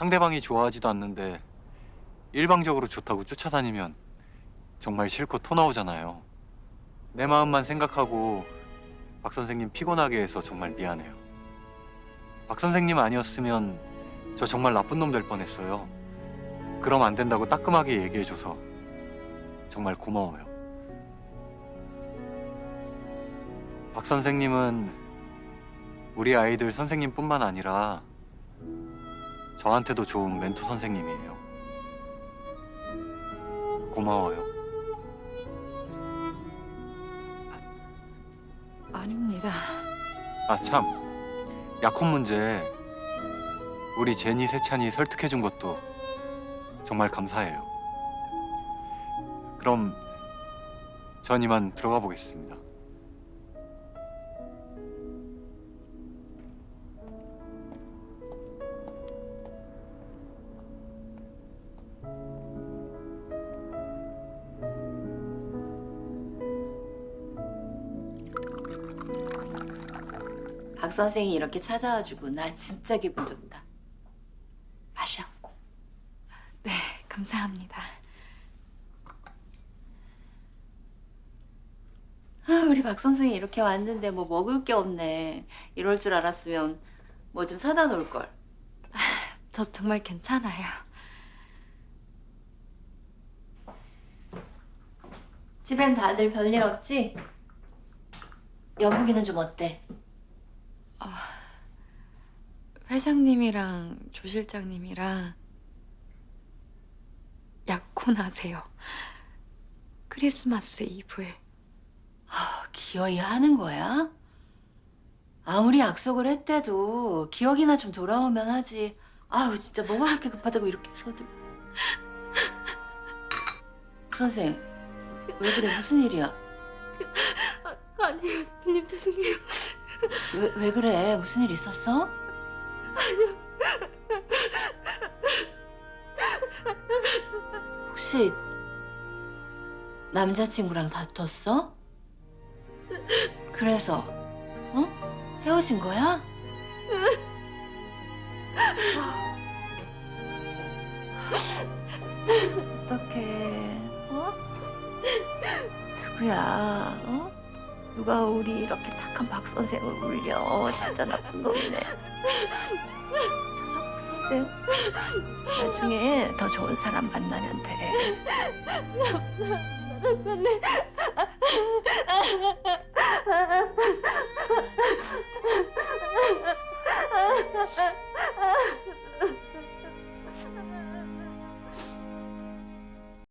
상대방이 좋아하지도 않는데 일방적으로 좋다고 쫓아다니면 정말 싫고 토 나오잖아요. 내 마음만 생각하고 박 선생님 피곤하게 해서 정말 미안해요. 박 선생님 아니었으면 저 정말 나쁜 놈 될 뻔했어요. 그럼 안 된다고 따끔하게 얘기해줘서 정말 고마워요. 박 선생님은 우리 아이들 선생님뿐만 아니라 저한테도 좋은 멘토 선생님이에요. 고마워요. 아닙니다. 아 참, 약혼 문제 우리 제니 세찬이 설득해 준 것도 정말 감사해요. 그럼 전 이만 들어가 보겠습니다. 박 선생이 이렇게 찾아와 주고 나 진짜 기분 좋다. 마셔. 네, 감사합니다. 아, 우리 박 선생이 이렇게 왔는데 뭐 먹을 게 없네. 이럴 줄 알았으면 뭐 좀 사다 놓을 걸. 저 정말 괜찮아요. 집엔 다들 별일 없지? 여보기는 좀 어때? 회장님이랑 조 실장님이랑 약혼하세요. 크리스마스 이브에. 아, 기어이 하는 거야? 아무리 약속을 했대도 기억이나 좀 돌아오면 하지. 아우 진짜 뭐가 그렇게 급하다고 이렇게 서둘. 선생 왜 그래 무슨 일이야? 아니에요, 님 죄송해요. 왜, 왜 그래 무슨 일 있었어? 혹시 남자친구랑 다퉜어? 그래서 어? 헤어진 거야? 어떡해 어? 누구야 어? 누가 우리 이렇게 착한 박 선생을 울려? 진짜 나쁜 놈이네. 천하 박 선생. 나중에 더 좋은 사람 만나면 돼